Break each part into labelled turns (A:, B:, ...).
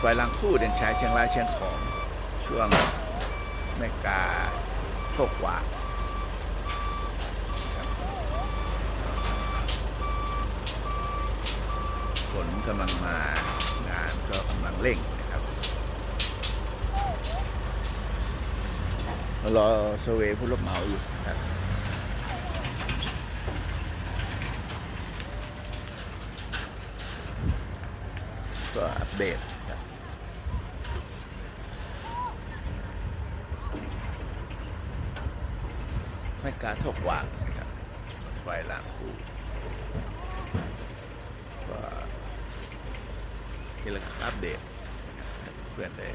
A: ไฟรางคู่เด่นชัยเชียงรายเชียงของ ช่วงแม่กาโชคหวาครับฝนกำลังมางานก็กำลังเร่งนะครับรอเซเวผู้รับเหมาอยู่ครับก็อัปเดตครับ ไม่การถกวางนะครับไฟลางคู่ก็นี่แหละครับอัปเดตเพื่อนได้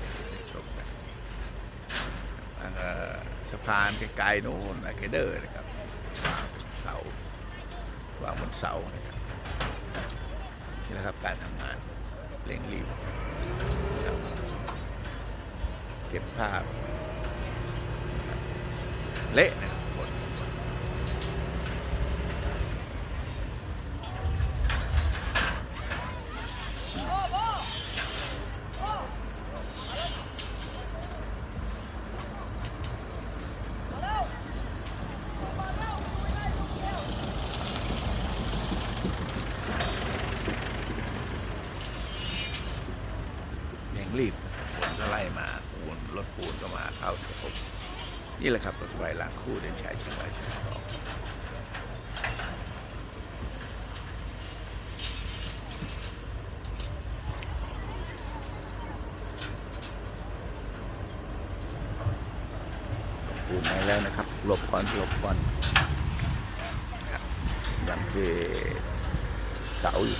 A: ชมกันแล้วก็สะพานไกลๆโน่นไอเกเดอร์นะครับวางเสาวางบนเสานะครับนี่แหละครับการทำงานเร่งรีบเก็บภาพนะครับเละนะค รับหมดเร่งรีบฝนก็ไล่มาปูนรถปูนก็มาเข้าสะพบนี่แหละครับรถไฟรางคู่เดินชายเชียงรายเชียงทองปูนมาแล้วนะครับ หลบก่อนหลบก่อนยังที่เสาอยู่